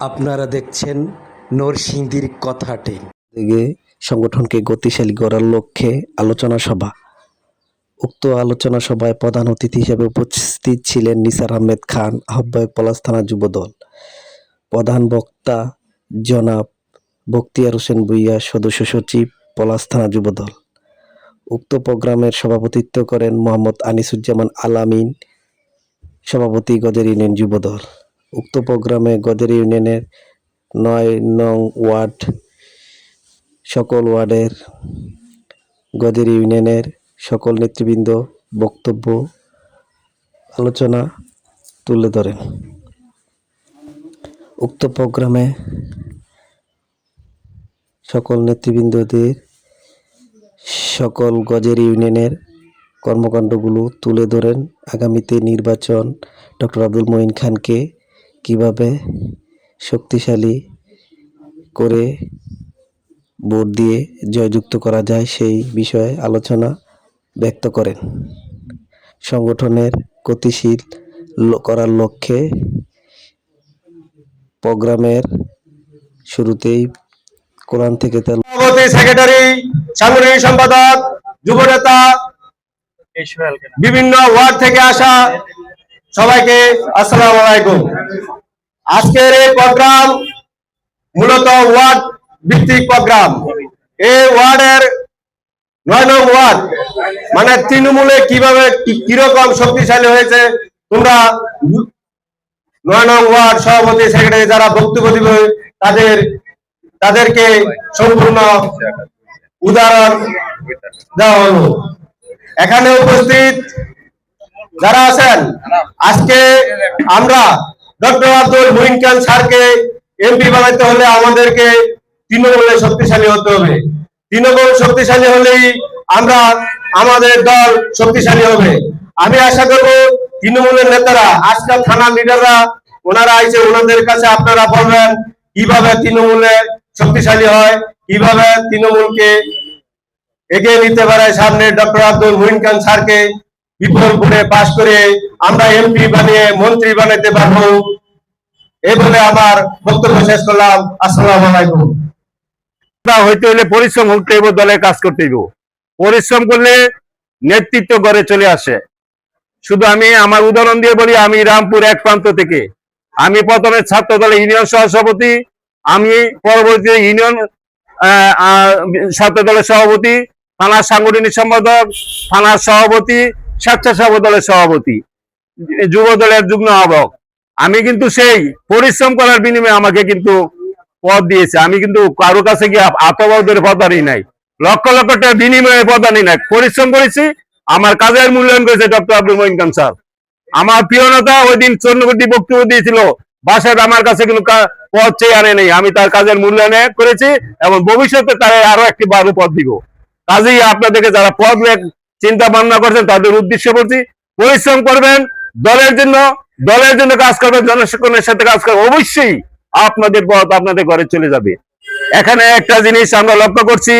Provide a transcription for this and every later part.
আপনারা দেখছেন নরসিংদীর কথাটে। সংগঠনকে গতিশালী করার লক্ষ্যে আলোচনা সভা। উক্ত আলোচনা সভায় প্রধান অতিথি হিসেবে উপস্থিত ছিলেন নিসার আহমেদ খান, আহ্বায়ক পলাশ থানা যুবদল। প্রধান বক্তা জনাব বক্তিয়ার হোসেন ভুইয়া, সদস্য সচিব পলাশ থানা যুবদল। উক্ত প্রোগ্রামের সভাপতিত্ব করেন মোহাম্মদ আনিসুজ্জামান আলামিন সভাপতি গজের ইউনিয়ন যুবদল। উক্ত প্রোগ্রামে গজের ইউনিয়নের নয় নং ওয়ার্ড, সকল ওয়ার্ডের গদের ইউনিয়নের সকল নেতৃবৃন্দ বক্তব্য, আলোচনা তুলে ধরেন। উক্ত প্রোগ্রামে সকল নেতৃবৃন্দদের সকল গজের ইউনিয়নের কর্মকাণ্ডগুলো তুলে ধরেন। আগামীতে নির্বাচন ডক্টর আব্দুল মঈন খানকে কীভাবে শক্তিশালী করে ভোট দিয়ে জয়যুক্ত করা যায় সেই বিষয়ে আলোচনা ব্যক্ত করেন। সংগঠনের গতিশীল করার লক্ষ্যে প্রোগ্রামের শুরুতেই কোরআন থেকে সেক্রেটারি সাংগঠনিক সম্পাদক যুব নেতা বিভিন্ন ওয়ার্ড থেকে আসা সবাইকে আসসালাম আলাইকুম। আজকের এই প্রোগ্রাম মূলত ওয়ার্ড ভিত্তিক প্রোগ্রাম। এই ওয়ার্ডের নয় নং ওয়ার্ড মানে তৃণমূলে কীভাবে কীরকম শক্তিশালী হয়েছে, তোমরা নয় নং ওয়ার্ড সভাপতি, সেক্রেটারি যারা বক্তব্য দিবে, তাদের তাদেরকে সম্পূর্ণ উদাহরণ দেওয়া হলো। এখানে উপস্থিত যারা আছেন, আজকে আমরা ডক্টর আব্দুল মুহিন খান স্যারকে এমপি বানাইতে হলে আমাদেরকে তৃণমূলে শক্তিশালী হতে হবে। তৃণমূল শক্তিশালী হলেই আমরা আমাদের দল শক্তিশালী হবে। আমি আশা করব তৃণমূলের নেতারা আজকাল থানার লিডাররা, ওনারা আইছে ওনাদের কাছে আপনারা বলবেন, কীভাবে তৃণমূলে শক্তিশালী হয়, কীভাবে তৃণমূলকে এগিয়ে নিতে পারে সামনে ডক্টর আব্দুল মুহিন খান স্যারকে। ভোটে পাশ করে আমরা এমপি বানিয়ে মন্ত্রী পারব। বলে আমার বক্তব্য শেষ করলাম। আসসালামু আলাইকুম। হইতে পরিশ্রম হইব দলের কাজ করতে হইব। পরিশ্রম করলে নেতৃত্ব গড়ে চলে আসে। শুধু আমি, আমার উদাহরণ দিয়ে বলি, আমি রামপুর এক প্রান্ত থেকে। আমি প্রথমে ছাত্র দলের ইউনিয়ন সহসভাপতি, আমি পরবর্তীতে ইউনিয়ন ছাত্র দলের সভাপতি, থানার সাংগঠনিক সম্পাদক, থানার সভাপতি স্বেচ্ছাসেবক দলের সভাপতি, যুব দলের যুগ্ম আহ্বায়ক আমি কিন্তু সেই পরিশ্রম করার বিনিময়ে আমাকে কিন্তু পদ দিয়েছে। আমি কিন্তু কারও কাছে গিয়ে আত্মবাদের পদানি নাই। লক্ষ লক্ষ টাকা বিনিময়ে পদানি নাই। পরিশ্রম করেছি। আমার কাজের মূল্যায়ন করেছে ডক্টর আব্দুল মহিন খান স্যার। আমার প্রিয় নেতা ওই দিন চন্দ্রকটি বক্তব্য দিয়েছিল, বাসায় আমার কাছে কিন্তু পদ চেয়ে আনে নেই। আমি তার কাজের মূল্যায়ন করেছি এবং ভবিষ্যতে তার আরও একটি বারো পদ দিব। কাজেই আপনাদেরকে যারা পদ চিন্তা ভাবনা করছেন, তাদের উদ্দেশ্য বলছি, পরিশ্রম করবেন, দলের জন্য দলের জন্য কাজ করবেন জনসাধারণের সাথে কাজ করবেন। অবশ্যই আপনাদের পথ আপনাদের ঘরে চলে যাবে। এখানে একটা জিনিস আমরা লক্ষ্য করছি,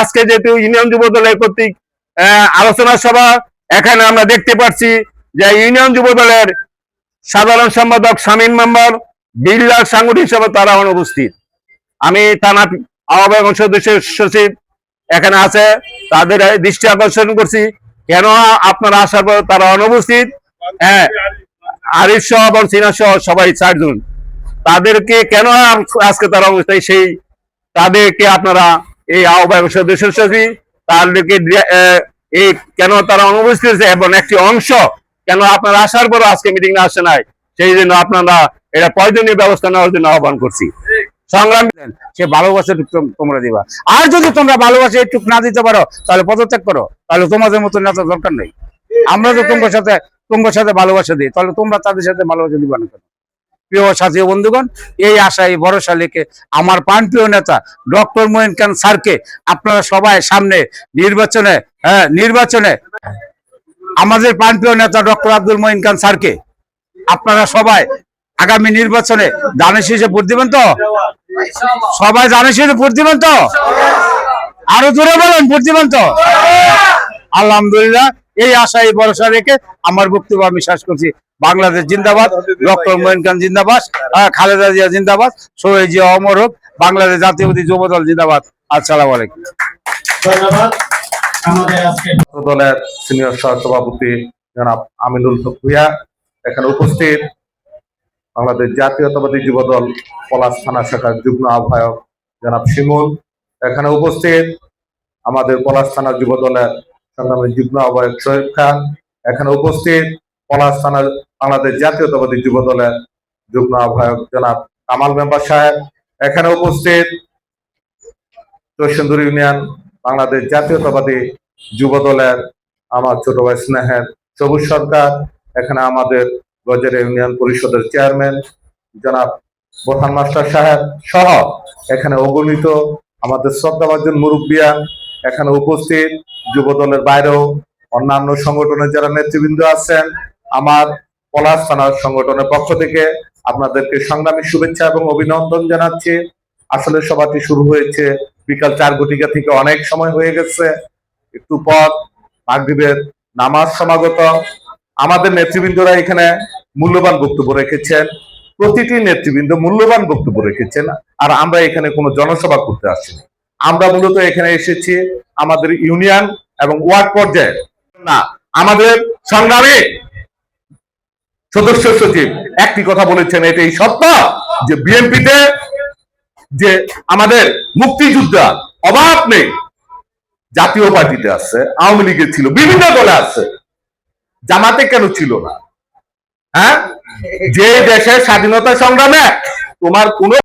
আজকে যেহেতু ইউনিয়ন যুব দলের কর্তৃক আলোচনা সভা, এখানে আমরা দেখতে পাচ্ছি যে ইউনিয়ন যুব দলের সাধারণ সম্পাদক শামীম মেম্বার বিল্লার সাংগঠনিক সভা তারা অনুপস্থিত। আমি থানা আহ্বায়ক সদস্য সচিব এখানে আছে, তাদের দৃষ্টি আকর্ষণ করছি। কেন আপনারা আসার পর তারা অনুপস্থিত? হ্যাঁ আরিফ সহ এবং সিনা সহ সবাই চারজন। তাদেরকে কেন আজকে তারা অবস্থায় সেই, তাদেরকে আপনারা এই আহ্বায়ক সদস্য সচিব, তাদেরকে এই কেন তারা অনুপস্থিত আছে এবং একটি অংশ, কেন আপনারা আসার পর আজকে মিটিং না আসে নাই? সেই জন্য আপনারা এটা প্রয়োজনীয় ব্যবস্থা নেওয়ার জন্য আহ্বান করছি। সংগ্রাম সে ভালোবাসা তোমরা দিবা। আর যদি তোমরা ভালোবাসা একটু না দিতে পারো, তাহলে পদত্যাগ করো। তাহলে তোমাদের মতো নেতা দরকার নেই। আমরা তো তোমার সাথে তোমার সাথে ভালোবাসা দিই, তাহলে তোমরা তাদের সাথে ভালোবাসা দিবা না কেন? প্রিয় সাথী বন্ধুগণ, এই আশা এই ভরসা লেখে আমার প্রাণপ্রিয় নেতা, ডক্টর মোহিন খান স্যারকে আপনারা সবাই সামনে নির্বাচনে হ্যাঁ নির্বাচনে, আমাদের প্রাণপ্রিয় নেতা ডক্টর আব্দুল মঈন খান স্যারকে আপনারা সবাই আগামী নির্বাচনে দানের শেষে ভোট দিবেন তো? সবাই দানের শেষে ভোট দিবেন তো? আরও জোরে বলেন, ভোট দিবেন তো? আলহামদুলিল্লাহ, এই আশা এই ভরসা রেখে আমার বক্তব্য আমি শেষ করছি। বাংলাদেশ জিন্দাবাদ, ডক্টর মোয়েন খান জিন্দাবাদ খালেদা জিয়া জিন্দাবাদ সোহেল জিয়া অমর হোক, বাংলাদেশ জাতীয়বাদী যুব দল জিন্দাবাদ। আসসালামু আলাইকুম। দলের সিনিয়র সহ সভাপতি জনাব আমিনুল হক ভূঁইয়া এখানে উপস্থিত। বাংলাদেশ জাতীয়তাবাদী যুব দল পলাশ থানা শাখার যুগ্ম আহ্বায়ক জনাব শিমুল। এখানে উপস্থিত আমাদের পলাশ থানা যুব দলের সংগ্রামী যুগ্ম আহ্বায়ক শহীদ খান। এখানে উপস্থিত পলাশ থানা বাংলাদেশ জাতীয়তাবাদী যুব দলের যুগ্ম আহ্বায়ক জনাব কামাল মেম্বার সাহেব। এখানে উপস্থিত জয়সুন্দর ইউনিয়ন বাংলাদেশ জাতীয়তাবাদী যুব দলের আমার ছোট ভাই স্নেহের সবুজ সরকার। এখানে আমাদের গজের ইউনিয়ন পরিষদের চেয়ারম্যান, জনাব বোরহান মাস্টার সাহেব সহ এখানে অগণিত আমাদের শ্রদ্ধাভাজন মুরব্বিয়ান এখানে উপস্থিত যুব দলের বাইরেও অন্যান্য সংগঠনের যারা নেতৃবৃন্দ আছেন, আমার পলাশ থানার সংগঠনের পক্ষ থেকে আপনাদেরকে সংগ্রামী শুভেচ্ছা এবং অভিনন্দন জানাচ্ছি। আসলে সভাটি শুরু হয়েছে বিকাল চার ঘটিকা থেকে অনেক সময় হয়ে গেছে। একটু পর মাগরিবের নামাজ সমাগত। আমাদের নেতৃবৃন্দরা এখানে মূল্যবান বক্তব্য রেখেছেন। প্রতিটি নেতৃবৃন্দ মূল্যবান বক্তব্য রেখেছেন আর আমরা এখানে কোনো জনসভা করতে আসিনি আমরা মূলত এখানে এসেছি আমাদের ইউনিয়ন এবং ওয়ার্ড পর্যায়ে। না, আমাদের সংগ্রামী সদস্য সচিব একটি কথা বলেছেন, এটাই সত্য যে বিএনপিতে যে আমাদের মুক্তিযোদ্ধা অভাব নেই, জাতীয় পার্টিতে আছে, আওয়ামী লীগে ছিল, বিভিন্ন দলে আছে। জামাতে কেন ছিল না? হ্যাঁ? যে দেশের স্বাধীনতা সংগ্রামে তোমার কোন